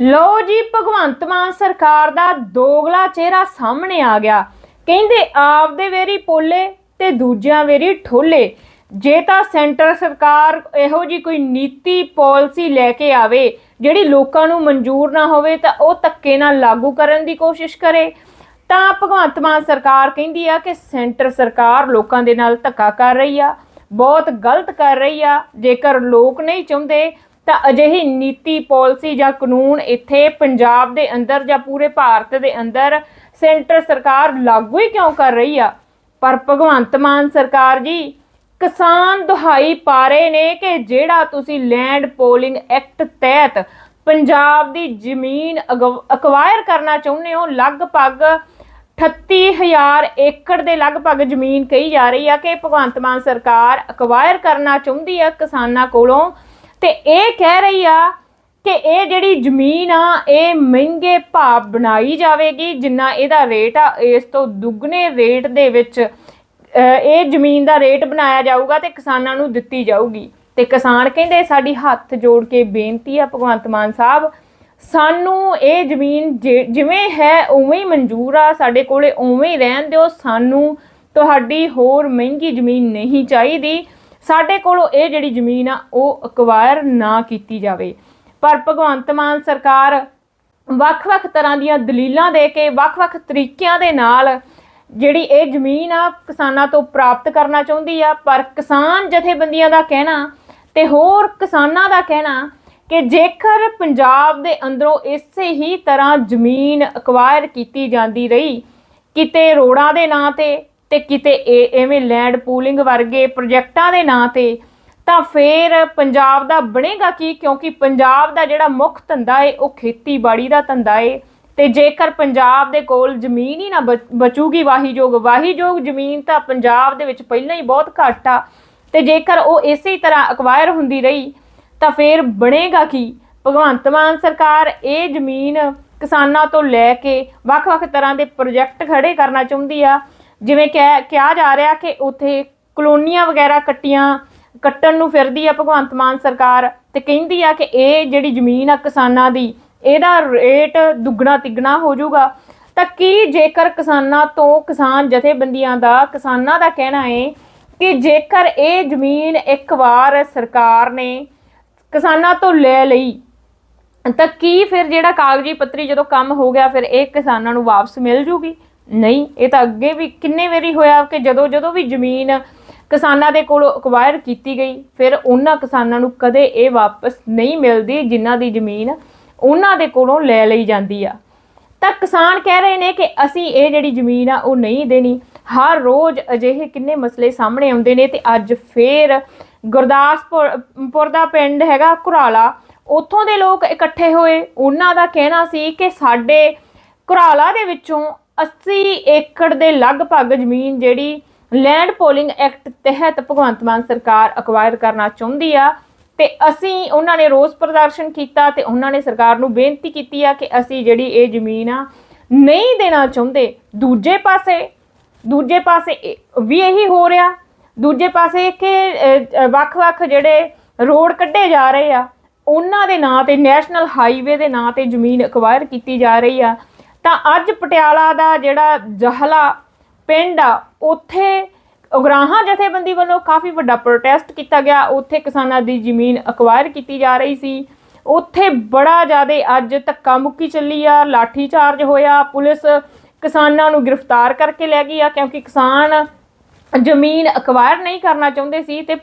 ਲੋ ਜੀ, ਭਗਵੰਤ ਮਾਨ ਸਰਕਾਰ ਦਾ ਦੋਗਲਾ ਚਿਹਰਾ ਸਾਹਮਣੇ ਆ ਗਿਆ। ਕਹਿੰਦੇ ਆਪ ਦੇ ਵੇਰੀ ਪੋਲੇ ਤੇ ਦੂਜਿਆਂ ਵੇਰੀ ਠੋਲੇ। ਜੇ ਤਾਂ ਸੈਂਟਰ ਸਰਕਾਰ ਇਹੋ ਜੀ ਕੋਈ ਨੀਤੀ ਪਾਲਿਸੀ ਲੈ ਕੇ ਆਵੇ, ਜਿਹੜੀ ਲੋਕਾਂ ਨੂੰ ਮਨਜ਼ੂਰ ਨਾ ਹੋਵੇ, ਤਾਂ ਉਹ ਧੱਕੇ ਨਾਲ ਲਾਗੂ ਕਰਨ ਦੀ ਕੋਸ਼ਿਸ਼ ਕਰੇ। ਤਾਂ ਭਗਵੰਤ ਮਾਨ ਸਰਕਾਰ ਕਹਿੰਦੀ ਆ ਕਿ ਸੈਂਟਰ ਸਰਕਾਰ ਲੋਕਾਂ ਦੇ ਨਾਲ ਧੱਕਾ ਕਰ ਰਹੀ ਆ, ਬਹੁਤ ਗਲਤ ਕਰ ਰਹੀ ਆ। ਜੇਕਰ ਲੋਕ ਨਹੀਂ ਚਾਹੁੰਦੇ ਤਾਂ ਅਜਿਹੀ ਨੀਤੀ, ਪਾਲਿਸੀ ਜਾਂ ਕਾਨੂੰਨ ਇੱਥੇ ਪੰਜਾਬ ਦੇ ਅੰਦਰ ਜਾਂ ਪੂਰੇ ਭਾਰਤ ਦੇ ਅੰਦਰ ਸੈਂਟਰ ਸਰਕਾਰ ਲਾਗੂ ਹੀ ਕਿਉਂ ਕਰ ਰਹੀ ਆ? ਪਰ ਭਗਵੰਤ ਮਾਨ ਸਰਕਾਰ ਜੀ, ਕਿਸਾਨ ਦੁਹਾਈ ਪਾ ਰਹੇ ਨੇ ਕਿ ਜਿਹੜਾ ਤੁਸੀਂ ਲੈਂਡ ਪੋਲਿੰਗ ਐਕਟ ਤਹਿਤ ਪੰਜਾਬ ਦੀ ਜ਼ਮੀਨ ਅਕਵਾਇਰ ਕਰਨਾ ਚਾਹੁੰਦੇ ਹੋ, ਲਗਭਗ 38000 ਏਕੜ ਦੇ ਲਗਭਗ ਜ਼ਮੀਨ ਕਹੀ ਜਾ ਰਹੀ ਆ ਕਿ ਭਗਵੰਤ ਮਾਨ ਸਰਕਾਰ ਅਕਵਾਇਰ ਕਰਨਾ ਚਾਹੁੰਦੀ ਆ ਕਿਸਾਨਾਂ ਕੋਲੋਂ। ਤੇ ਇਹ ਕਹਿ ਰਹੀ ਆ ਕਿ ਇਹ ਜਿਹੜੀ ਜ਼ਮੀਨ ਆ, ਇਹ ਮਹਿੰਗੇ ਭਾਅ ਬਣਾਈ ਜਾਵੇਗੀ, ਜਿੰਨਾ ਇਹਦਾ ਰੇਟ ਆ, ਇਸ ਤੋਂ ਦੁੱਗਣੇ ਰੇਟ ਦੇ ਵਿੱਚ ਇਹ ਜ਼ਮੀਨ ਦਾ ਰੇਟ ਬਣਾਇਆ ਜਾਊਗਾ ਤੇ ਕਿਸਾਨਾਂ ਨੂੰ ਦਿੱਤੀ ਜਾਊਗੀ। ਤੇ ਕਿਸਾਨ ਕਹਿੰਦੇ, ਸਾਡੀ ਹੱਥ ਜੋੜ ਕੇ ਬੇਨਤੀ ਆ ਭਗਵੰਤ ਮਾਨ ਸਾਹਿਬ, ਸਾਨੂੰ ਇਹ ਜ਼ਮੀਨ ਜਿ- ਜਿਵੇਂ ਹੈ ਉਵੇਂ ਹੀ ਮਨਜ਼ੂਰ ਆ, ਸਾਡੇ ਕੋਲੇ ਉਵੇਂ ਹੀ ਰਹਿਣ ਦਿਓ, ਸਾਨੂੰ ਤੁਹਾਡੀ ਹੋਰ ਮਹਿੰਗੀ ਜ਼ਮੀਨ ਨਹੀਂ ਚਾਹੀਦੀ। ਸਾਡੇ ਕੋਲੋਂ ਇਹ ਜਿਹੜੀ ਜ਼ਮੀਨ ਆ, ਉਹ ਅਕਵਾਇਰ ਨਾ ਕੀਤੀ ਜਾਵੇ। ਪਰ ਭਗਵੰਤ ਮਾਨ ਸਰਕਾਰ ਵੱਖ-ਵੱਖ ਤਰ੍ਹਾਂ ਦੀਆਂ ਦਲੀਲਾਂ ਦੇ ਕੇ ਵੱਖ-ਵੱਖ ਤਰੀਕਿਆਂ ਦੇ ਨਾਲ ਜਿਹੜੀ ਇਹ ਜ਼ਮੀਨ ਆ, ਕਿਸਾਨਾਂ ਤੋਂ ਪ੍ਰਾਪਤ ਕਰਨਾ ਚਾਹੁੰਦੀ ਆ। ਪਰ ਕਿਸਾਨ ਜਥੇਬੰਦੀਆਂ ਦਾ ਕਹਿਣਾ ਤੇ ਹੋਰ ਕਿਸਾਨਾਂ ਦਾ ਕਹਿਣਾ ਕਿ ਜੇਕਰ ਪੰਜਾਬ ਦੇ ਅੰਦਰੋਂ ਇਸੇ ਹੀ ਤਰ੍ਹਾਂ ਜ਼ਮੀਨ ਅਕਵਾਇਰ ਕੀਤੀ ਜਾਂਦੀ ਰਹੀ, ਕਿਤੇ ਰੋੜਾਂ ਦੇ ਨਾਂ ਤੇ ਤੇ ਕਿਤੇ ਇਹ ਐਵੇਂ ਲੈਂਡ ਪੂਲਿੰਗ ਵਰਗੇ ਪ੍ਰੋਜੈਕਟਾਂ ਦੇ ਨਾਂ ਤੇ, ਤਾਂ ਫੇਰ ਪੰਜਾਬ ਦਾ ਬਣੇਗਾ ਕੀ? ਕਿਉਂਕਿ ਪੰਜਾਬ ਦਾ ਜਿਹੜਾ ਮੁੱਖ ਧੰਦਾ ਏ, ਉਹ ਖੇਤੀਬਾੜੀ ਦਾ ਧੰਦਾ ਏ। ਤੇ ਜੇਕਰ ਪੰਜਾਬ ਦੇ ਕੋਲ ਜ਼ਮੀਨ ਹੀ ਨਾ ਬਚ- ਬਚੂਗੀ ਵਾਹੀਯੋਗ ਵਾਹੀਯੋਗ ਜ਼ਮੀਨ ਤਾਂ ਪੰਜਾਬ ਦੇ ਵਿੱਚ ਪਹਿਲਾਂ ਹੀ ਬਹੁਤ ਘੱਟ ਆ। ਤੇ ਜੇਕਰ ਉਹ ਇਸੇ ਤਰ੍ਹਾਂ ਅਕਵਾਇਰ ਹੁੰਦੀ ਰਹੀ, ਤਾਂ ਫੇਰ ਬਣੇਗਾ ਕੀ? ਭਗਵੰਤ ਮਾਨ ਸਰਕਾਰ ਇਹ ਜ਼ਮੀਨ ਕਿਸਾਨਾਂ ਤੋਂ ਲੈ ਕੇ ਵੱਖ-ਵੱਖ ਤਰ੍ਹਾਂ ਦੇ ਪ੍ਰੋਜੈਕਟ ਖੜੇ ਕਰਨਾ ਚਾਹੁੰਦੀ ਆ। ਜਿਵੇਂ ਕਹਿ ਕਿਹਾ ਜਾ ਰਿਹਾ ਕਿ ਉੱਥੇ ਕਲੋਨੀਆਂ ਵਗੈਰਾ ਕੱਟੀਆਂ, ਕੱਟਣ ਨੂੰ ਫਿਰਦੀ ਆ ਭਗਵੰਤ ਮਾਨ ਸਰਕਾਰ ਤੇ ਕਹਿੰਦੀ ਆ ਕਿ ਇਹ ਜਿਹੜੀ ਜ਼ਮੀਨ ਆ ਕਿਸਾਨਾਂ ਦੀ, ਇਹਦਾ ਰੇਟ ਦੁੱਗਣਾ ਤਿੱਗਣਾ ਹੋ ਜਾਊਗਾ। ਤਾਂ ਕੀ ਜੇਕਰ ਕਿਸਾਨਾਂ ਤੋਂ ਕਿਸਾਨ ਜਥੇਬੰਦੀਆਂ ਦਾ, ਕਿਸਾਨਾਂ ਦਾ ਕਹਿਣਾ ਹੈ ਕਿ ਜੇਕਰ ਇਹ ਜ਼ਮੀਨ ਇੱਕ ਵਾਰ ਸਰਕਾਰ ਨੇ ਕਿਸਾਨਾਂ ਤੋਂ ਲੈ ਲਈ, ਤਾਂ ਕੀ ਫਿਰ ਜਿਹੜਾ ਕਾਗਜ਼ੀ ਪੱਤਰੀ ਜਦੋਂ ਕੰਮ ਹੋ ਗਿਆ, ਫਿਰ ਇਹ ਕਿਸਾਨਾਂ ਨੂੰ ਵਾਪਸ ਮਿਲ ਜੂਗੀ? ਨਹੀਂ, ਇਹ ਤਾਂ ਅੱਗੇ ਵੀ ਕਿੰਨੇ ਵਾਰੀ ਹੋਇਆ ਕਿ ਜਦੋਂ ਜਦੋਂ ਵੀ ਜ਼ਮੀਨ ਕਿਸਾਨਾਂ ਦੇ ਕੋਲੋਂ ਅਕਵਾਇਰ ਕੀਤੀ ਗਈ, ਫਿਰ ਉਹਨਾਂ ਕਿਸਾਨਾਂ ਨੂੰ ਕਦੇ ਇਹ ਵਾਪਸ ਨਹੀਂ ਮਿਲਦੀ ਜਿਨ੍ਹਾਂ ਦੀ ਜ਼ਮੀਨ ਉਹਨਾਂ ਦੇ ਕੋਲੋਂ ਲੈ ਲਈ ਜਾਂਦੀ ਆ। ਤਾਂ ਕਿਸਾਨ ਕਹਿ ਰਹੇ ਨੇ ਕਿ ਅਸੀਂ ਇਹ ਜਿਹੜੀ ਜ਼ਮੀਨ ਆ, ਉਹ ਨਹੀਂ ਦੇਣੀ। ਹਰ ਰੋਜ਼ ਅਜਿਹੇ ਕਿੰਨੇ ਮਸਲੇ ਸਾਹਮਣੇ ਆਉਂਦੇ ਨੇ ਤੇ ਅੱਜ ਫੇਰ ਗੁਰਦਾਸਪੁਰ, ਪੁਰ ਦਾ ਪਿੰਡ ਹੈਗਾ ਘੁਰਾਲਾ, ਉੱਥੋਂ ਦੇ ਲੋਕ ਇਕੱਠੇ ਹੋਏ। ਉਹਨਾਂ ਦਾ ਕਹਿਣਾ ਸੀ ਕਿ ਸਾਡੇ ਘੁਰਾਲਾ ਦੇ ਵਿੱਚੋਂ 80 ਏਕੜ ਦੇ ਲਗਭਗ ਜ਼ਮੀਨ ਜਿਹੜੀ ਲੈਂਡ ਪੋਲਿੰਗ ਐਕਟ ਤਹਿਤ ਭਗਵੰਤ ਮਾਨ ਸਰਕਾਰ ਅਕਵਾਇਰ ਕਰਨਾ ਚਾਹੁੰਦੀ ਆ ਤੇ ਅਸੀਂ ਉਹਨਾਂ ਨੇ ਰੋਸ ਪ੍ਰਦਰਸ਼ਨ ਕੀਤਾ ਤੇ ਉਹਨਾਂ ਨੇ ਸਰਕਾਰ ਨੂੰ ਬੇਨਤੀ ਕੀਤੀ ਆ ਕਿ ਅਸੀਂ ਜਿਹੜੀ ਇਹ ਜ਼ਮੀਨ ਆ ਨਹੀਂ ਦੇਣਾ ਚਾਹੁੰਦੇ। ਦੂਜੇ ਪਾਸੇ ਦੂਜੇ ਪਾਸੇ ਵੀ ਇਹੀ ਹੋ ਰਿਹਾ। ਦੂਜੇ ਪਾਸੇ ਕਿ ਵੱਖ-ਵੱਖ ਜਿਹੜੇ ਰੋਡ ਕੱਢੇ ਜਾ ਰਹੇ ਆ, ਉਹਨਾਂ ਦੇ ਨਾਂ ਤੇ ਨੈਸ਼ਨਲ ਹਾਈਵੇ ਦੇ ਨਾਂ ਤੇ ਜ਼ਮੀਨ ਅਕਵਾਇਰ ਕੀਤੀ ਜਾ ਰਹੀ ਆ। ਤਾਂ ਅੱਜ ਪਟਿਆਲਾ ਦਾ ਜਿਹੜਾ ਜਹਲਾ ਪਿੰਡ ਆ, ਉੱਥੇ ਉਗਰਾਹਾਂ ਜਥੇਬੰਦੀ ਵੱਲੋਂ ਕਾਫੀ ਵੱਡਾ ਪ੍ਰੋਟੈਸਟ ਕੀਤਾ ਗਿਆ। ਉੱਥੇ ਕਿਸਾਨਾਂ ਦੀ ਜ਼ਮੀਨ ਅਕਵਾਇਰ ਕੀਤੀ ਜਾ ਰਹੀ ਸੀ। ਉੱਥੇ ਬੜਾ ਜ਼ਿਆਦਾ ਅੱਜ ਧੱਕਾ ਮੁੱਕੀ ਚੱਲੀ ਆ ਲਾਠੀ ਚਾਰਜ ਹੋਇਆ। ਪੁਲਿਸ ਕਿਸਾਨਾਂ ਨੂੰ ਗ੍ਰਿਫਤਾਰ ਕਰਕੇ ਲੈ ਗਈ ਆ, ਕਿਉਂਕਿ ਕਿਸਾਨ ਜ਼ਮੀਨ ਅਕਵਾਇਰ ਨਹੀਂ ਕਰਨਾ ਚਾਹੁੰਦੇ ਸੀ ਤੇ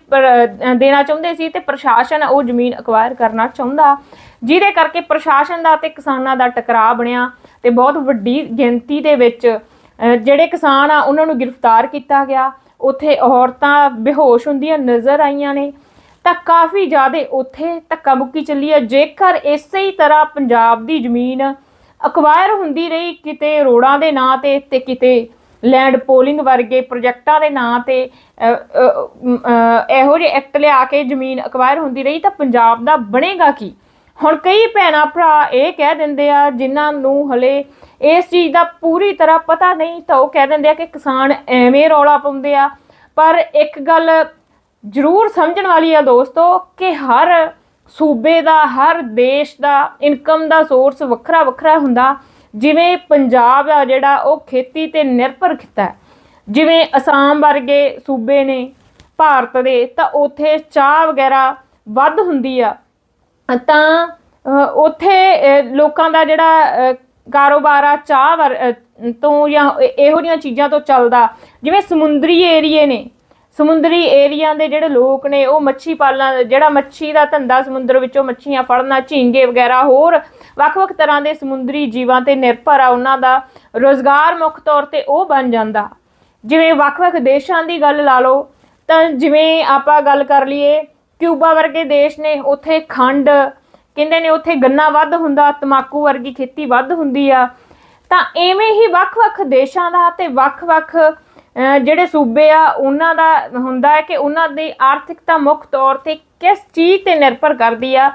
ਦੇਣਾ ਚਾਹੁੰਦੇ ਸੀ ਤੇ ਪ੍ਰਸ਼ਾਸਨ ਉਹ ਜ਼ਮੀਨ ਅਕਵਾਇਰ ਕਰਨਾ ਚਾਹੁੰਦਾ। ਜਿਹਦੇ ਕਰਕੇ ਪ੍ਰਸ਼ਾਸਨ ਦਾ ਤੇ ਕਿਸਾਨਾਂ ਦਾ ਟਕਰਾਅ ਬਣਿਆ ਤੇ ਬਹੁਤ ਵੱਡੀ ਗਿਣਤੀ ਦੇ ਵਿੱਚ ਜਿਹੜੇ ਕਿਸਾਨ ਆ, ਉਹਨਾਂ ਨੂੰ ਗ੍ਰਿਫਤਾਰ ਕੀਤਾ ਗਿਆ। ਉੱਥੇ ਔਰਤਾਂ ਬੇਹੋਸ਼ ਹੁੰਦੀਆਂ ਨਜ਼ਰ ਆਈਆਂ ਨੇ। ਤਾਂ ਕਾਫੀ ਜ਼ਿਆਦਾ ਉੱਥੇ ਧੱਕਾ ਮੁੱਕੀ ਚੱਲੀ ਆ। ਜੇਕਰ ਇਸੇ ਹੀ ਤਰ੍ਹਾਂ ਪੰਜਾਬ ਦੀ ਜ਼ਮੀਨ ਅਕਵਾਇਰ ਹੁੰਦੀ ਰਹੀ, ਕਿਤੇ ਰੋੜਾਂ ਦੇ ਨਾਂ ਤੇ ਤੇ ਕਿਤੇ ਲੈਂਡ ਪੋਲਿੰਗ ਵਰਗੇ ਪ੍ਰੋਜੈਕਟਾਂ ਦੇ ਨਾਂ ਤੇ ਇਹੋ ਜਿਹੇ ਐਕਟ ਲਿਆ ਕੇ ਜ਼ਮੀਨ ਅਕਵਾਇਰ ਹੁੰਦੀ ਰਹੀ ਤਾਂ ਪੰਜਾਬ ਦਾ ਬਣੇਗਾ ਕੀ? ਹੁਣ ਕਈ ਭੈਣਾਂ ਭਰਾ ਇਹ ਕਹਿ ਦਿੰਦੇ ਆ, ਜਿਨ੍ਹਾਂ ਨੂੰ ਹਲੇ ਇਸ ਚੀਜ਼ ਦਾ ਪੂਰੀ ਤਰ੍ਹਾਂ ਪਤਾ ਨਹੀਂ ਤਾਂ ਉਹ ਕਹਿ ਦਿੰਦੇ ਆ ਕਿ ਕਿਸਾਨ ਐਵੇਂ ਰੌਲਾ ਪਾਉਂਦੇ ਆ। ਪਰ ਇੱਕ ਗੱਲ ਜ਼ਰੂਰ ਸਮਝਣ ਵਾਲੀ ਆ ਦੋਸਤੋ, ਕਿ ਹਰ ਸੂਬੇ ਦਾ, ਹਰ ਦੇਸ਼ ਦਾ ਇਨਕਮ ਦਾ ਸੋਰਸ ਵੱਖਰਾ ਵੱਖਰਾ ਹੁੰਦਾ। ਜਿਵੇਂ ਪੰਜਾਬ ਆ ਜਿਹੜਾ, ਉਹ ਖੇਤੀ ਤੇ ਨਿਰਭਰ ਕੀਤਾ ਜਿਵੇਂ ਅਸਾਮ ਵਰਗੇ ਸੂਬੇ ਨੇ, ਭਾਰਤ ਦੇ, ਤਾਂ ਉੱਥੇ ਚਾਹ ਵਗੈਰਾ ਵੱਧ ਹੁੰਦੀ ਆ। ਤਾਂ ਉੱਥੇ ਲੋਕਾਂ ਦਾ ਜਿਹੜਾ ਕਾਰੋਬਾਰ ਆ, ਚਾਹ ਵਰ- ਤੋਂ ਜਾਂ ਇਹੋ ਜਿਹੀਆਂ ਚੀਜ਼ਾਂ ਤੋਂ ਚੱਲਦਾ। ਜਿਵੇਂ ਸਮੁੰਦਰੀ ਏਰੀਏ ਨੇ ਸਮੁੰਦਰੀ ਏਰੀਆ ਦੇ ਜਿਹੜੇ ਲੋਕ ਨੇ, ਉਹ ਮੱਛੀ ਪਾਲਣਾ, ਜਿਹੜਾ ਮੱਛੀ ਦਾ ਧੰਦਾ ਸਮੁੰਦਰ ਵਿੱਚੋਂ ਮੱਛੀਆਂ ਫੜਨਾ, ਝੀਂਗੇ ਵਗੈਰਾ ਹੋਰ, ਵੱਖ-ਵੱਖ ਤਰ੍ਹਾਂ ਦੇ ਸਮੁੰਦਰੀ ਜੀਵਾਂ ਤੇ ਨਿਰਭਰ ਆ ਉਹਨਾਂ ਦਾ ਰੋਜ਼ਗਾਰ ਮੁੱਖ ਤੌਰ ਤੇ ਉਹ ਬਣ ਜਾਂਦਾ। ਜਿਵੇਂ ਵੱਖ-ਵੱਖ ਦੇਸ਼ਾਂ ਦੀ ਗੱਲ ਲਾ ਲਓ, ਤਾਂ ਜਿਵੇਂ ਆਪਾਂ ਗੱਲ ਕਰ ਲਈਏ, ਕਿਊਬਾ ਵਰਗੇ ਦੇਸ਼ ਨੇ ਉੱਥੇ ਖੰਡ, ਕਹਿੰਦੇ ਨੇ ਉੱਥੇ ਗੰਨਾ ਵੱਧ ਹੁੰਦਾ, ਤਮਾਕੂ ਵਰਗੀ ਖੇਤੀ ਵੱਧ ਹੁੰਦੀ ਆ। ਤਾਂ ਐਵੇਂ ਹੀ ਵੱਖ-ਵੱਖ ਦੇਸ਼ਾਂ ਦਾ ਤੇ ਵੱਖ-ਵੱਖ ਜਿਹੜੇ ਸੂਬੇ ਆ, ਉਹਨਾਂ ਦਾ ਹੁੰਦਾ ਹੈ ਕਿ ਉਹਨਾਂ ਦੀ ਆਰਥਿਕਤਾ ਮੁੱਖ ਤੌਰ ਤੇ ਕਿਸ ਚੀਜ਼ ਤੇ ਨਿਰਭਰ ਕਰਦੀ ਆ?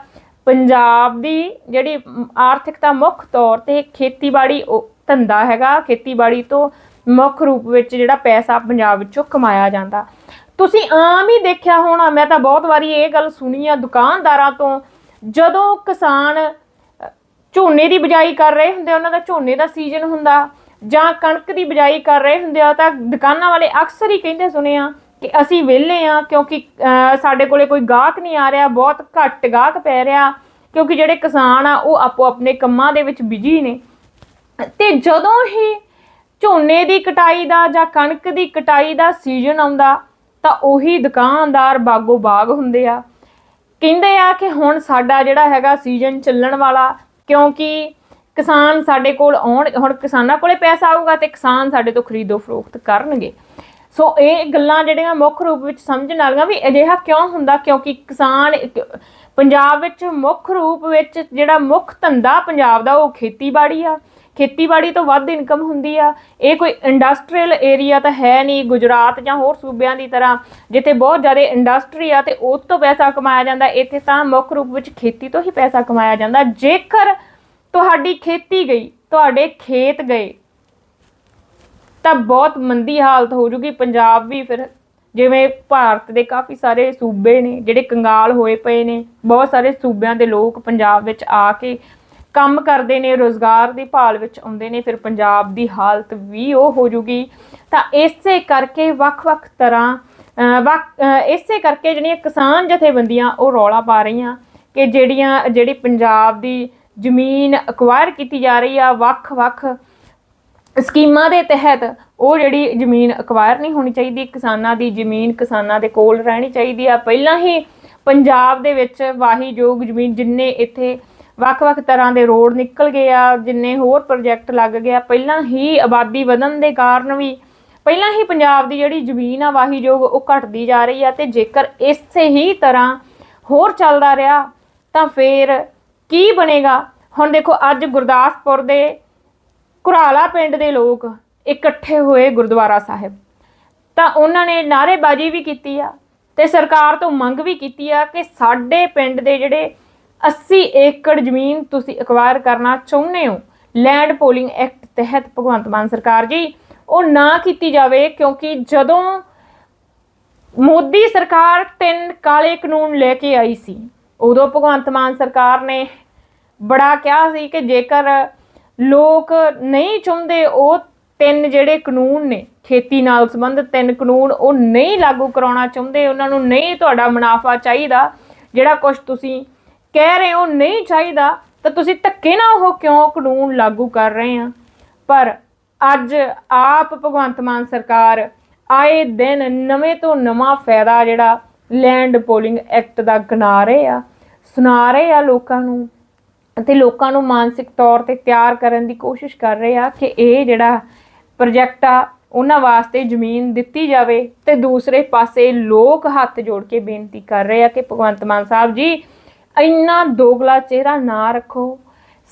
ਪੰਜਾਬ ਦੀ ਜਿਹੜੀ ਆਰਥਿਕਤਾ ਮੁੱਖ ਤੌਰ ਤੇ ਖੇਤੀਬਾੜੀ, ਉਹ ਧੰਦਾ ਹੈਗਾ, ਖੇਤੀਬਾੜੀ ਤੋਂ ਮੁੱਖ ਰੂਪ ਵਿੱਚ ਜਿਹੜਾ ਪੈਸਾ ਪੰਜਾਬ ਵਿੱਚੋਂ ਕਮਾਇਆ ਜਾਂਦਾ। ਤੁਸੀਂ ਆਮ ਹੀ ਦੇਖਿਆ ਹੋਣਾ, ਮੈਂ ਤਾਂ ਬਹੁਤ ਵਾਰੀ ਇਹ ਗੱਲ ਸੁਣੀ ਆ ਦੁਕਾਨਦਾਰਾਂ ਤੋਂ, ਜਦੋਂ ਕਿਸਾਨ ਝੋਨੇ ਦੀ ਬਿਜਾਈ ਕਰ ਰਹੇ ਹੁੰਦੇ ਉਹਨਾਂ ਦਾ ਝੋਨੇ ਦਾ ਸੀਜ਼ਨ ਹੁੰਦਾ ਜਾਂ ਕਣਕ ਦੀ ਬਿਜਾਈ ਕਰ ਰਹੇ ਹੁੰਦੇ ਆ, ਤਾਂ ਦੁਕਾਨਾਂ ਵਾਲੇ ਅਕਸਰ ਹੀ ਕਹਿੰਦੇ ਸੁਣੇ ਆ ਕਿ ਅਸੀਂ ਵਿਹਲੇ ਆ, ਕਿਉਂਕਿ ਸਾਡੇ ਕੋਲੇ ਕੋਈ ਗਾਹਕ ਨਹੀਂ ਆ ਰਿਹਾ, ਬਹੁਤ ਘੱਟ ਗਾਹਕ ਪੈ ਰਿਹਾ, ਕਿਉਂਕਿ ਜਿਹੜੇ ਕਿਸਾਨ ਆ, ਉਹ ਆਪੋ ਆਪਣੇ ਕੰਮਾਂ ਦੇ ਵਿੱਚ ਬਿਜ਼ੀ ਨੇ। ਤੇ ਜਦੋਂ ਹੀ ਝੋਨੇ ਦੀ ਕਟਾਈ ਦਾ ਜਾਂ ਕਣਕ ਦੀ ਕਟਾਈ ਦਾ ਸੀਜ਼ਨ ਆਉਂਦਾ, ਤਾਂ ਉਹੀ ਦੁਕਾਨਦਾਰ ਬਾਗੋ ਬਾਗ ਹੁੰਦੇ ਆ। ਕਹਿੰਦੇ ਆ ਕਿ ਹੁਣ ਸਾਡਾ ਜਿਹੜਾ ਹੈਗਾ ਸੀਜ਼ਨ ਚੱਲਣ ਵਾਲਾ, ਕਿਉਂਕਿ ਕਿਸਾਨ ਸਾਡੇ ਕੋਲ ਆਉਣ, ਹੁਣ ਕਿਸਾਨਾਂ ਕੋਲੇ ਪੈਸਾ ਆਊਗਾ ਤੇ ਕਿਸਾਨ ਸਾਡੇ ਤੋਂ ਖਰੀਦੋ ਫਰੋਖਤ ਕਰਨਗੇ। ਸੋ ਇਹ ਗੱਲਾਂ ਜਿਹੜੀਆਂ ਮੁੱਖ ਰੂਪ ਵਿੱਚ ਸਮਝਣ ਵਾਲੀਆਂ ਵੀ ਅਜਿਹਾ ਕਿਉਂ ਹੁੰਦਾ? ਕਿਉਂਕਿ ਕਿਸਾਨ ਪੰਜਾਬ ਵਿੱਚ ਮੁੱਖ ਰੂਪ ਵਿੱਚ ਜਿਹੜਾ ਮੁੱਖ ਧੰਦਾ ਪੰਜਾਬ ਦਾ ਉਹ ਖੇਤੀਬਾੜੀ ਆ। ਖੇਤੀਬਾੜੀ ਤੋਂ ਵੱਧ ਇਨਕਮ ਹੁੰਦੀ ਆ। ਇਹ ਕੋਈ ਇੰਡਸਟਰੀਅਲ ਏਰੀਆ ਤਾਂ ਹੈ ਨਹੀਂ, ਗੁਜਰਾਤ ਜਾਂ ਹੋਰ ਸੂਬਿਆਂ ਦੀ ਤਰ੍ਹਾਂ, ਜਿੱਥੇ ਬਹੁਤ ਜ਼ਿਆਦਾ ਇੰਡਸਟਰੀ ਆ ਤੇ ਉਸ ਤੋਂ ਪੈਸਾ ਕਮਾਇਆ ਜਾਂਦਾ। ਇੱਥੇ ਤਾਂ ਮੁੱਖ ਰੂਪ ਵਿੱਚ ਖੇਤੀ ਤੋਂ ਹੀ ਪੈਸਾ ਕਮਾਇਆ ਜਾਂਦਾ। ਜੇਕਰ ਤੁਹਾਡੀ ਖੇਤੀ ਗਈ, ਤੁਹਾਡੇ ਖੇਤ ਗਏ। ਤਾਂ ਬਹੁਤ ਮੰਦੀ ਹਾਲਤ ਹੋ ਜੂਗੀ, ਪੰਜਾਬ ਵੀ ਫਿਰ ਜਿਵੇਂ ਭਾਰਤ ਦੇ ਕਾਫੀ ਸਾਰੇ ਸੂਬੇ ਨੇ, ਜਿਹੜੇ ਕੰਗਾਲ ਹੋਏ ਪਏ ਨੇ, ਬਹੁਤ ਸਾਰੇ ਸੂਬਿਆਂ ਦੇ ਲੋਕ ਪੰਜਾਬ ਵਿੱਚ ਆ ਕੇ ਕੰਮ ਕਰਦੇ ਨੇ, ਰੋਜ਼ਗਾਰ ਦੀ ਭਾਲ ਵਿੱਚ ਆਉਂਦੇ ਨੇ, ਫਿਰ ਪੰਜਾਬ ਦੀ ਹਾਲਤ ਵੀ ਉਹ ਹੋ ਜੂਗੀ। ਤਾਂ ਇਸੇ ਕਰਕੇ ਵੱਖ-ਵੱਖ ਤਰ੍ਹਾਂ ਵੱਖ- ਇਸੇ ਕਰਕੇ ਜਿਹੜੀਆਂ ਕਿਸਾਨ ਜਥੇਬੰਦੀਆਂ ਉਹ ਰੌਲਾ ਪਾ ਰਹੀਆਂ ਕਿ ਜਿਹੜੀਆਂ, ਜਿਹੜੀ ਪੰਜਾਬ ਦੀ ਜ਼ਮੀਨ ਅਕਵਾਇਰ ਕੀਤੀ ਜਾ ਰਹੀ ਆ ਵੱਖ-ਵੱਖ ਸਕੀਮਾਂ ਦੇ ਤਹਿਤ ਉਹ ਜਿਹੜੀ ਜ਼ਮੀਨ ਅਕਵਾਇਰ ਨਹੀਂ ਹੋਣੀ ਚਾਹੀਦੀ, ਕਿਸਾਨਾਂ ਦੀ ਜ਼ਮੀਨ ਕਿਸਾਨਾਂ ਦੇ ਕੋਲ ਰਹਿਣੀ ਚਾਹੀਦੀ ਆ। ਪਹਿਲਾਂ ਹੀ ਪੰਜਾਬ ਦੇ ਵਿੱਚ ਵਾਹੀਯੋਗ ਜ਼ਮੀਨ ਜਿੰਨੇ ਇੱਥੇ ਵੱਖ-ਵੱਖ ਤਰ੍ਹਾਂ ਦੇ ਰੋਡ ਨਿਕਲ ਗਏ ਆ, ਜਿੰਨੇ ਹੋਰ ਪ੍ਰੋਜੈਕਟ ਲੱਗ ਗਏ ਆ, ਪਹਿਲਾਂ ਹੀ ਆਬਾਦੀ ਵਧਣ ਦੇ ਕਾਰਨ ਵੀ ਪਹਿਲਾਂ ਹੀ ਪੰਜਾਬ ਦੀ ਜਿਹੜੀ ਜ਼ਮੀਨ ਆ ਵਾਹੀਯੋਗ ਉਹ ਘਟਦੀ ਜਾ ਰਹੀ ਆ ਤੇ ਜੇਕਰ ਇਸੇ ਹੀ ਤਰ੍ਹਾਂ ਹੋਰ ਚੱਲਦਾ ਰਿਹਾ ਤਾਂ ਫਿਰ ਕੀ ਬਣੇਗਾ? ਹੁਣ ਦੇਖੋ, ਅੱਜ ਗੁਰਦਾਸਪੁਰ ਦੇ ਕੁਰਾਲਾ ਪਿੰਡ ਦੇ ਲੋਕ ਇਕੱਠੇ ਹੋਏ ਗੁਰਦੁਆਰਾ ਸਾਹਿਬ। ਤਾਂ ਉਹਨਾਂ ਨੇ ਨਾਅਰੇਬਾਜ਼ੀ ਵੀ ਕੀਤੀ ਆ ਤੇ ਸਰਕਾਰ ਤੋਂ ਮੰਗ ਵੀ ਕੀਤੀ ਆ ਕਿ ਸਾਡੇ ਪਿੰਡ ਦੇ ਜਿਹੜੇ 80 ਏਕੜ ਜ਼ਮੀਨ ਤੁਸੀਂ ਅਕਵਾਇਰ ਕਰਨਾ ਚਾਹੁੰਦੇ ਹੋ ਲੈਂਡ ਪੋਲਿੰਗ ਐਕਟ ਤਹਿਤ ਭਗਵੰਤ ਮਾਨ ਸਰਕਾਰ ਜੀ, ਉਹ ਨਾ ਕੀਤੀ ਜਾਵੇ ਕਿਉਂਕਿ ਜਦੋਂ ਮੋਦੀ ਸਰਕਾਰ ਤਿੰਨ ਕਾਲੇ ਕਾਨੂੰਨ ਲੈ ਕੇ ਆਈ ਸੀ ਉਦੋਂ ਭਗਵੰਤ ਮਾਨ ਸਰਕਾਰ ਨੇ ਬੜਾ ਕਿਹਾ ਸੀ ਕਿ ਜੇਕਰ ਲੋਕ ਨਹੀਂ ਚਾਹੁੰਦੇ, ਉਹ ਤਿੰਨ ਜਿਹੜੇ ਕਾਨੂੰਨ ਨੇ, ਖੇਤੀ ਨਾਲ ਸੰਬੰਧਿਤ ਤਿੰਨ ਕਾਨੂੰਨ, ਉਹ ਨਹੀਂ ਲਾਗੂ ਕਰਾਉਣਾ ਚਾਹੁੰਦੇ, ਉਹਨਾਂ ਨੂੰ ਨਹੀਂ ਤੁਹਾਡਾ ਮੁਨਾਫਾ ਚਾਹੀਦਾ। ਜਿਹੜਾ ਕੁਝ ਤੁਸੀਂ ਕਹਿ ਰਹੇ ਹੋ ਨਹੀਂ ਚਾਹੀਦਾ, ਤਾਂ ਤੁਸੀਂ ਧੱਕੇ ਨਾਲ ਉਹ ਕਿਉਂ ਕਾਨੂੰਨ ਲਾਗੂ ਕਰ ਰਹੇ ਆ? ਪਰ ਅੱਜ ਆਪ ਭਗਵੰਤ ਮਾਨ ਸਰਕਾਰ ਆਏ ਦਿਨ ਨਵੇਂ ਤੋਂ ਨਵਾਂ ਫਾਇਦਾ ਜਿਹੜਾ ਲੈਂਡ ਪੋਲਿੰਗ ਐਕਟ ਦਾ ਗਨਾ ਰਹੇ ਆ। ਸੁਣਾ ਰਹੇ ਆ ਲੋਕਾਂ ਨੂੰ ਅਤੇ ਲੋਕਾਂ ਨੂੰ ਮਾਨਸਿਕ ਤੌਰ ਤੇ ਤਿਆਰ ਕਰਨ ਦੀ ਕੋਸ਼ਿਸ਼ ਕਰ ਰਹੇ ਆ ਕਿ ਇਹ ਜਿਹੜਾ ਪ੍ਰੋਜੈਕਟ ਆ, ਉਹਨਾਂ ਵਾਸਤੇ ਜ਼ਮੀਨ ਦਿੱਤੀ ਜਾਵੇ ਤੇ ਦੂਸਰੇ ਪਾਸੇ ਲੋਕ ਹੱਥ ਜੋੜ ਕੇ ਬੇਨਤੀ ਕਰ ਰਹੇ ਆ ਕਿ ਭਗਵੰਤ ਮਾਨ ਸਾਹਿਬ ਜੀ, ਇੰਨਾ ਦੋਗਲਾ ਚਿਹਰਾ ਨਾ ਰੱਖੋ।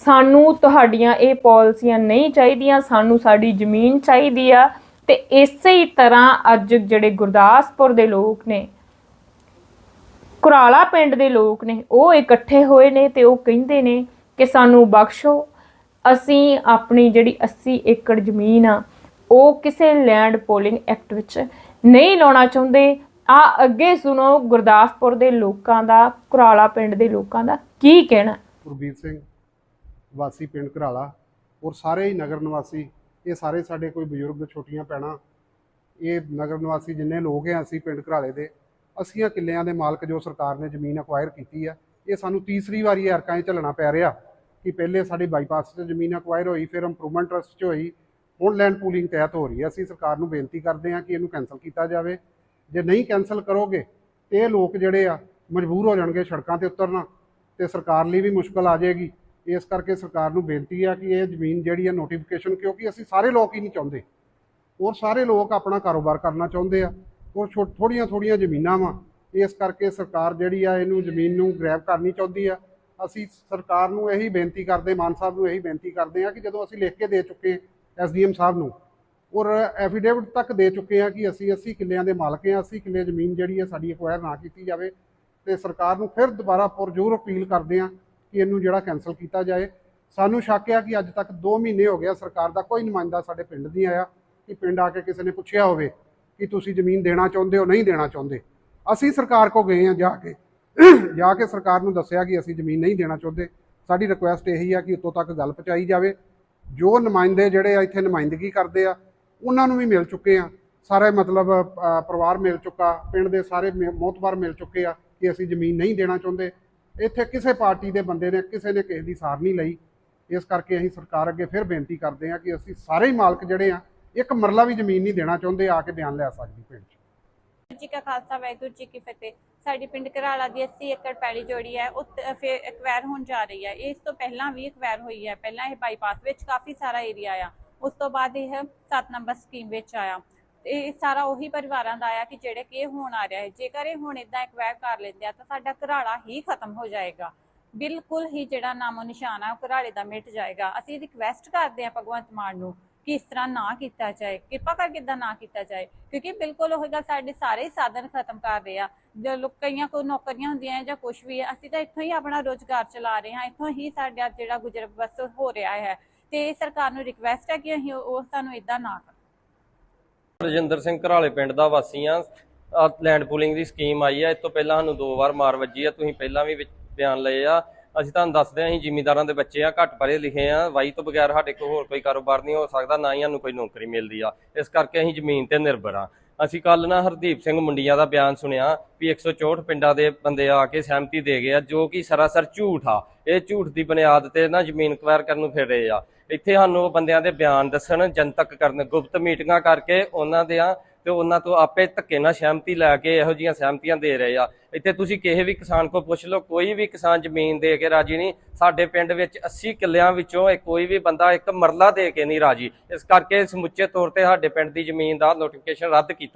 ਸਾਨੂੰ ਤੁਹਾਡੀਆਂ ਇਹ ਪਾਲਿਸੀਆਂ ਨਹੀਂ ਚਾਹੀਦੀਆਂ, ਸਾਨੂੰ ਸਾਡੀ ਜ਼ਮੀਨ ਚਾਹੀਦੀ ਆ ਤੇ ਇਸੇ ਹੀ ਤਰ੍ਹਾਂ ਅੱਜ ਜਿਹੜੇ ਗੁਰਦਾਸਪੁਰ ਦੇ ਲੋਕ ਨੇ ਕੁਰਾਲਾ ਪਿੰਡ ਦੇ ਲੋਕ ਨੇ, ਉਹ ਇਕੱਠੇ ਹੋਏ ਨੇ ਤੇ ਉਹ ਕਹਿੰਦੇ ਨੇ ਕਿ ਸਾਨੂੰ ਬਖਸ਼ੋ, ਅਸੀਂ ਆਪਣੀ ਜਿਹੜੀ 80 ਏਕੜ ਜ਼ਮੀਨ ਆ, ਉਹ ਕਿਸੇ ਲੈਂਡ ਪੋਲਿੰਗ ਐਕਟ ਵਿੱਚ ਨਹੀਂ ਲਾਉਣਾ ਚਾਹੁੰਦੇ। ਆ ਅੱਗੇ ਸੁਣੋ ਗੁਰਦਾਸਪੁਰ ਦੇ ਲੋਕਾਂ ਦਾ, ਕੁਰਾਲਾ ਪਿੰਡ ਦੇ ਲੋਕਾਂ ਦਾ ਕੀ ਕਹਿਣਾ? ਗੁਰਬੀਰ ਸਿੰਘ, ਵਾਸੀ ਪਿੰਡ ਘਰਾਲਾ ਔਰ ਸਾਰੇ ਹੀ ਨਗਰ ਨਿਵਾਸੀ, ਇਹ ਸਾਰੇ ਸਾਡੇ ਕੋਈ ਬਜ਼ੁਰਗ, ਛੋਟੀਆਂ ਪੈਣਾ ਇਹ ਨਗਰ ਨਿਵਾਸੀ ਜਿੰਨੇ ਲੋਕ ਆ, ਅਸੀਂ ਪਿੰਡ ਘਰਾਲੇ ਦੇ ਅੱਸੀਆਂ ਕਿੱਲਿਆਂ ਦੇ ਮਾਲਕ ਜੋ ਸਰਕਾਰ ਨੇ ਜ਼ਮੀਨ ਅਕਵਾਇਰ ਕੀਤੀ ਆ, ਇਹ ਸਾਨੂੰ ਤੀਸਰੀ ਵਾਰੀ ਇਹ 'ਚ ਝੱਲਣਾ ਪੈ ਰਿਹਾ ਕਿ ਪਹਿਲੇ ਸਾਡੀ ਬਾਈਪਾਸ 'ਚ ਜ਼ਮੀਨ ਅਕਵਾਇਰ ਹੋਈ, ਫਿਰ ਇੰਪਰੂਵਮੈਂਟ ਟਰਸਟ 'ਚ ਹੋਈ, ਹੁਣ ਲੈਂਡ ਪੂਲਿੰਗ ਤਹਿਤ ਹੋ ਰਹੀ ਹੈ। ਅਸੀਂ ਸਰਕਾਰ ਨੂੰ ਬੇਨਤੀ ਕਰਦੇ ਹਾਂ ਕਿ ਇਹਨੂੰ ਕੈਨਸਲ ਕੀਤਾ ਜਾਵੇ। ਜੇ ਨਹੀਂ ਕੈਨਸਲ ਕਰੋਗੇ ਤੇ ਇਹ ਲੋਕ ਜਿਹੜੇ ਆ, ਮਜਬੂਰ ਹੋ ਜਾਣਗੇ ਸੜਕਾਂ ਤੇ ਉਤਰਨਾ ਤੇ ਸਰਕਾਰ ਲਈ ਵੀ ਮੁਸ਼ਕਲ ਆ ਜਾਏਗੀ। ਇਸ ਕਰਕੇ ਸਰਕਾਰ ਨੂੰ ਬੇਨਤੀ ਆ ਕਿ ਇਹ ਜ਼ਮੀਨ ਜਿਹੜੀ ਆ ਨੋਟੀਫਿਕੇਸ਼ਨ ਕਿਉਂਕਿ ਅਸੀਂ ਸਾਰੇ ਲੋਕ ਹੀ ਨਹੀਂ ਚਾਹੁੰਦੇ। ਔਰ ਸਾਰੇ ਲੋਕ ਆਪਣਾ ਕਾਰੋਬਾਰ ਕਰਨਾ ਚਾਹੁੰਦੇ ਆ। ਔਰ ਥੋੜੀਆਂ ਥੋੜੀਆਂ ਜ਼ਮੀਨਾਂ ਵਾ। ਇਸ ਕਰਕੇ ਸਰਕਾਰ ਜਿਹੜੀ ਆ, ਇਹਨੂੰ ਜ਼ਮੀਨ ਨੂੰ ਗ੍ਰੈਬ ਕਰਨੀ ਚਾਹੁੰਦੀ ਆ। ਅਸੀਂ ਸਰਕਾਰ ਨੂੰ ਇਹੀ ਬੇਨਤੀ ਕਰਦੇ, ਮਾਨ ਸਾਹਿਬ ਨੂੰ ਇਹੀ ਬੇਨਤੀ ਕਰਦੇ ਆ ਕਿ ਜਦੋਂ ਅਸੀਂ ਲਿਖ ਕੇ ਦੇ ਚੁੱਕੇ ਐਸਡੀਐਮ ਸਾਹਿਬ ਨੂੰ, ਔਰ ਐਫੀਡੇਵਿਟ ਤੱਕ ਦੇ ਚੁੱਕੇ ਆ ਕਿ ਅਸੀਂ 80 ਕਿੱਲਿਆਂ ਦੇ ਮਾਲਕ ਆ 80 ਕਿੱਲੇ ਜ਼ਮੀਨ ਜਿਹੜੀ ਹੈ ਸਾਡੀ ਐਕਵਾਇਰ ਨਾ ਕੀਤੀ ਜਾਵੇ, ਤੇ ਸਰਕਾਰ ਨੂੰ ਫਿਰ ਦੁਬਾਰਾ ਪੁਰਜੋਰ ਅਪੀਲ ਕਰਦੇ ਆ ਕਿ ਇਹਨੂੰ ਜਿਹੜਾ ਕੈਨਸਲ ਕੀਤਾ ਜਾਏ। ਸਾਨੂੰ ਸ਼ੱਕ ਆ ਕਿ ਅੱਜ ਤੱਕ 2 ਮਹੀਨੇ ਹੋ ਗਿਆ ਸਰਕਾਰ ਦਾ ਕੋਈ ਨੁਮਾਇੰਦਾ ਸਾਡੇ ਪਿੰਡ ਨਹੀਂ ਆਇਆ, ਕਿ ਪਿੰਡ ਆ ਕੇ ਕਿਸੇ ਨੇ ਪੁੱਛਿਆ ਹੋਵੇ। ਕਿ ਤੁਸੀਂ ਜ਼ਮੀਨ ਦੇਣਾ ਚਾਹੁੰਦੇ ਹੋ, ਨਹੀਂ ਦੇਣਾ ਚਾਹੁੰਦੇ। ਅਸੀਂ ਸਰਕਾਰ ਕੋ ਗਏ ਆ ਜਾ ਕੇ। ਜਾ ਕੇ ਸਰਕਾਰ ਨੂੰ ਦੱਸਿਆ ਕਿ ਅਸੀਂ ਜ਼ਮੀਨ ਨਹੀਂ ਦੇਣਾ ਚਾਹੁੰਦੇ। ਸਾਡੀ ਰਿਕੁਐਸਟ ਇਹੀ ਆ ਕਿ ਉੱਤੋਂ ਤੱਕ ਗੱਲ ਪਹੁੰਚਾਈ ਜਾਵੇ। ਜੋ ਨੁਮਾਇੰਦੇ ਜਿਹੜੇ ਆ, ਇੱਥੇ ਨੁਮਾਇੰਦਗੀ ਕਰਦੇ ਆ, ਉਹਨਾਂ ਨੂੰ ਵੀ ਮਿਲ ਚੁੱਕੇ ਆ। ਸਾਰੇ ਮਤਲਬ ਪਰਿਵਾਰ ਮਿਲ ਚੁੱਕਾ, ਪਿੰਡ ਦੇ ਸਾਰੇ ਮੋਤਬਾਰ ਮਿਲ ਚੁੱਕੇ ਆ ਕਿ ਅਸੀਂ ਜ਼ਮੀਨ ਨਹੀਂ ਦੇਣਾ ਚਾਹੁੰਦੇ। ਇੱਥੇ ਕਿਸੇ ਪਾਰਟੀ ਦੇ ਬੰਦੇ ਨੇ, ਕਿਸੇ ਨੇ ਕਿਸੇ ਦੀ ਸਾਰ ਨਹੀਂ ਲਈ। ਇਸ ਕਰਕੇ ਅਸੀਂ ਸਰਕਾਰ ਅੱਗੇ ਫਿਰ ਬੇਨਤੀ ਕਰਦੇ ਆ ਕਿ ਅਸੀਂ ਸਾਰੇ ਹੀ ਮਾਲਕ ਜਿਹੜੇ ਆ ਇੱਕ ਮਰਲਾ ਵੀ ਜ਼ਮੀਨ ਨਹੀਂ ਦੇਣਾ ਚਾਹੁੰਦੇ, ਆ ਕੇ ਬਿਆਨ ਲੈ ਸਕਦੀ ਪਿੰਡ 'ਚ। ਜੀ ਕਾ ਖਾਲਸਾ, ਵਾਹਿਗੁਰੂ ਜੀ ਕੀ ਫਤਿਹ। ਸਾਡੀ ਪਿੰਡ ਘਰਾਲਾ ਦੀ 80 ਏਕੜ ਪੈਲੀ ਜੋੜੀ ਹੈ ਉਹ ਫਿਰ ਐਕਵਾਇਰ ਹੋਣ ਜਾ ਰਹੀ ਹੈ। ਇਸ ਤੋਂ ਪਹਿਲਾਂ ਵੀ ਐਕਵਾਇਰ ਹੋਈ ਹੈ। ਪਹਿਲਾਂ ਇਹ ਬਾਈਪਾਸ ਵਿੱਚ ਕਾਫੀ ਸਾਰਾ ਏਰੀਆ ਆ। ਉਸ ਤੋਂ ਬਾਅਦ ਇਹ 7 ਨੰਬਰ ਸਕੀਮ ਵਿੱਚ ਆਇਆ। ਇਹ ਸਾਰਾ ਉਹੀ ਪਰਿਵਾਰਾਂ ਦਾ ਆ ਕਿ ਜਿਹੜੇ ਕਿ ਹੋਣ ਆ ਰਿਹਾ ਹੈ। ਜੇਕਰ ਇਹ ਹੁਣ ਇਦਾਂ ਐਕਵਾਇਰ ਕਰ ਲੈਂਦੇ ਆ, ਤਾਂ ਸਾਡਾ ਘਰਾਲਾ ਹੀ ਖਤਮ ਹੋ ਜਾਏਗਾ। ਬਿਲਕੁਲ ਹੀ ਜਿਹੜਾ ਨਾਮੋ ਨਿਸ਼ਾਨ ਆ, ਉਹ ਘਰਾਲੇ ਦਾ ਮਿਟ ਜਾਏਗਾ। ਅਸੀਂ ਰਿਕਵੈਸਟ ਕਰਦੇ ਆ ਭਗਵੰਤ ਮਾਨ ਨੂੰ ਕਿ ਇਸ ਤਰ੍ਹਾਂ ਨਾ ਕੀਤਾ ਜਾਏ, ਕਿਰਪਾ ਕਰਕੇ ਇਦਾਂ ਨਾ ਕੀਤਾ ਜਾਏ, ਕਿਉਂਕਿ ਬਿਲਕੁਲ ਉਹ ਗੱਲ ਸਾਡੇ ਸਾਰੇ ਸਾਧਨ ਖਤਮ ਕਰ ਰਹੇ ਆ। ਜੋ ਲੋਕ ਨੌਕਰੀਆਂ ਹੁੰਦੀਆਂ ਜਾਂ ਕੁਝ ਵੀ ਹੈ, ਅਸੀਂ ਤਾਂ ਇੱਥੋਂ ਹੀ ਆਪਣਾ ਰੋਜ਼ਗਾਰ ਚਲਾ ਰਹੇ ਹਾਂ, ਇੱਥੋਂ ਹੀ ਸਾਡਾ ਜਿਹੜਾ ਗੁਜ਼ਰ ਬਸਰ ਹੋ ਰਿਹਾ ਹੈ। ਤੇ ਸਰਕਾਰ ਨੂੰ ਰਿਕਵੈਸਟ ਹੈ ਕਿ ਅਸੀਂ ਉਹ ਸਾਨੂੰ ਇਦਾਂ ਨਾ ਕਰਨ ਰਜਿੰਦਰ ਸਿੰਘ ਘਰਾਲੇ ਪਿੰਡ ਦਾ ਵਾਸੀ ਆ ਲੈਂਡ ਪੂਲਿੰਗ ਦੀ ਸਕੀਮ ਆਈ ਆ। ਇਸ ਤੋਂ ਪਹਿਲਾਂ ਸਾਨੂੰ ਦੋ ਵਾਰ ਮਾਰ ਵੱਜੀ ਆ। ਤੁਸੀਂ ਪਹਿਲਾਂ ਵੀ ਬਿਆਨ ਲਏ ਆ। ਅਸੀਂ ਤੁਹਾਨੂੰ ਦੱਸਦੇ ਆ ਅਸੀਂ ਜ਼ਿਮੀਂਦਾਰਾਂ ਦੇ ਬੱਚੇ ਆ ਘੱਟ ਪੜ੍ਹੇ ਲਿਖੇ ਆ ਵਾਈ ਤੋਂ ਬਗੈਰ ਸਾਡੇ ਕੋਲ ਹੋਰ ਕੋਈ ਕਾਰੋਬਾਰ ਨਹੀਂ ਹੋ ਸਕਦਾ, ਨਾ ਹੀ ਸਾਨੂੰ ਕੋਈ ਨੌਕਰੀ ਮਿਲਦੀ ਆ। ਇਸ ਕਰਕੇ ਅਸੀਂ ਜ਼ਮੀਨ ਤੇ ਨਿਰਭਰ ਆ ਅਸੀਂ ਕੱਲ ਨਾ ਹਰਦੀਪ ਸਿੰਘ ਮੁੰਡੀਆਂ ਦਾ ਬਿਆਨ ਸੁਣਿਆ ਵੀ 164 ਪਿੰਡਾਂ ਦੇ ਬੰਦੇ ਆ ਕੇ ਸਹਿਮਤੀ ਦੇ ਗਏ ਆ, ਜੋ ਕਿ ਸਰਾਸਰ ਝੂਠ ਆ। ਇਹ ਝੂਠ ਦੀ ਬੁਨਿਆਦ ਤੇ ਨਾ ਜ਼ਮੀਨ ਅਕਵਾਇਰ ਕਰਨ ਨੂੰ ਫਿਰ ਰਹੇ ਆ। ਇੱਥੇ ਸਾਨੂੰ ਉਹ ਬੰਦਿਆਂ ਦੇ ਬਿਆਨ ਦੱਸਣ, ਜਨਤਕ ਕਰਨ, ਗੁਪਤ ਮੀਟਿੰਗਾਂ ਕਰਕੇ ਉਹਨਾਂ ਦੇ ਆ ਤੇ ਉਹਨਾਂ ਤੋਂ ਆਪੇ ਧੱਕੇ ਨਾਲ ਸਹਿਮਤੀ ਲੈ ਕੇ ਇਹੋ ਜੀਆਂ ਸਹਿਮਤੀਆਂ ਦੇ ਰਹੇ ਆ। ਇੱਥੇ ਤੁਸੀਂ ਕਿਸੇ ਵੀ ਕਿਸਾਨ ਕੋ ਪੁੱਛ ਲਓ, ਕੋਈ ਵੀ ਕਿਸਾਨ ਜ਼ਮੀਨ ਦੇ ਕੇ ਰਾਜੀ ਨਹੀਂ। ਸਾਡੇ ਪਿੰਡ ਵਿੱਚ 80 ਕਿੱਲਿਆਂ ਵਿੱਚੋਂ ਕੋਈ ਵੀ ਬੰਦਾ ਇੱਕ ਮਰਲਾ ਦੇ ਕੇ ਨਹੀਂ ਰਾਜੀ। ਇਸ ਕਰਕੇ ਸਮੁੱਚੇ ਤੌਰ ਤੇ ਸਾਡੇ ਪਿੰਡ ਦੀ ਜ਼ਮੀਨ ਦਾ ਨੋਟੀਫਿਕੇਸ਼ਨ ਰੱਦ ਕੀਤਾ